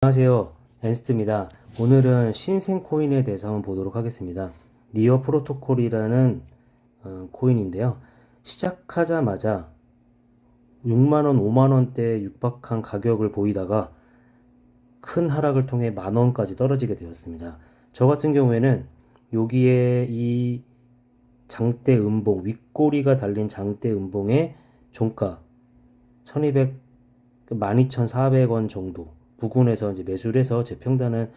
안녕하세요. 엔스트입니다. 오늘은 신생 코인에 대해서 한번 보도록 하겠습니다. 니어 프로토콜이라는 어, 코인인데요. 시작하자마자 6만원, 5만원대에 육박한 가격을 보이다가 큰 하락을 통해 만원까지 떨어지게 되었습니다. 저 같은 경우에는 여기에 이 장대 음봉, 윗꼬리가 달린 장대 음봉의 종가 1200, 12,400원 정도 부근에서 이제 매수를 해서 제 평단은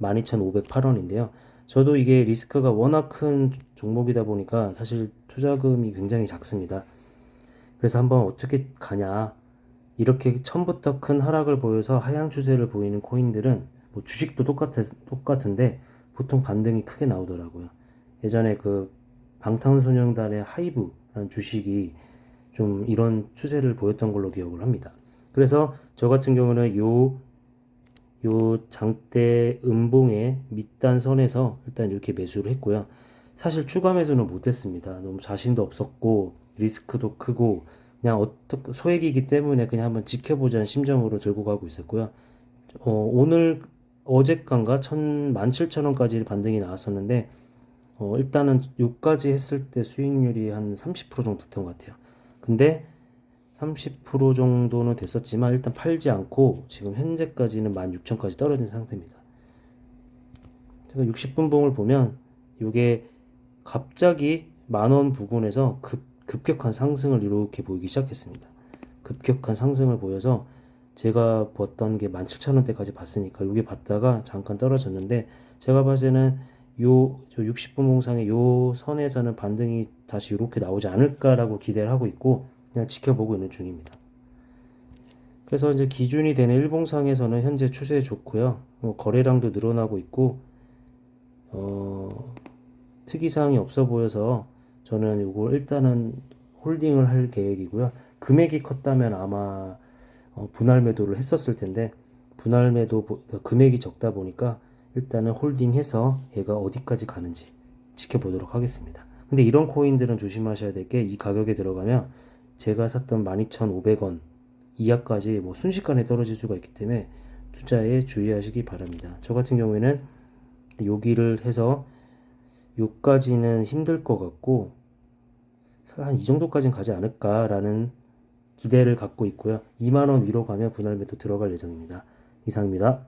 12,508원인데요. 저도 이게 리스크가 워낙 큰 종목이다 보니까 사실 투자금이 굉장히 작습니다. 그래서 한번 어떻게 가냐. 이렇게 처음부터 큰 하락을 보여서 하향 추세를 보이는 코인들은 뭐 주식도 똑같아, 똑같은데 보통 반등이 크게 나오더라고요. 예전에 그 방탄소년단의 하이브라는 주식이 좀 이런 추세를 보였던 걸로 기억을 합니다. 그래서 저 같은 경우는 요, 요 장대 음봉의 밑단 선에서 일단 이렇게 매수를 했고요. 사실 추가 매수는 못했습니다. 너무 자신도 없었고 리스크도 크고 그냥 어떻게 소액이기 때문에 그냥 한번 지켜보자는 심정으로 들고 가고 있었고요. 어, 오늘 어제간가 천, 17,000원까지 반등이 나왔었는데 어, 일단은 요까지 했을 때 수익률이 한 30% 정도 됐던 것 같아요. 근데 30% 정도는 됐었지만 일단 팔지 않고 지금 현재까지는 16,000까지 떨어진 상태입니다. 제가 60분 봉을 보면 이게 갑자기 만원 부근에서 급, 급격한 상승을 이렇게 보이기 시작했습니다. 급격한 상승을 보여서 제가 봤던 게 17,000원대까지 봤으니까 여기 봤다가 잠깐 떨어졌는데 제가 봤을 때는 요 60분 봉상의 요 선에서는 반등이 다시 이렇게 나오지 않을까라고 기대를 하고 있고 그냥 지켜보고 있는 중입니다. 그래서 이제 기준이 되는 일봉상에서는 현재 추세 좋고요. 뭐 거래량도 늘어나고 있고 어, 특이사항이 없어 보여서 저는 이거 일단은 홀딩을 할 계획이고요. 금액이 컸다면 아마 어, 분할 매도를 했었을 텐데 분할 매도 보- 금액이 적다 보니까 일단은 홀딩해서 얘가 어디까지 가는지 지켜보도록 하겠습니다. 근데 이런 코인들은 조심하셔야 될 게 이 가격에 들어가면 제가 샀던 12,500원 이하까지 뭐 순식간에 떨어질 수가 있기 때문에 투자에 주의하시기 바랍니다. 저 같은 경우에는 여기를 해서 요까지는 힘들 것 같고 한 이 정도까지는 가지 않을까라는 기대를 갖고 있고요. 2만 원 위로 가면 분할 매도 들어갈 예정입니다. 이상입니다.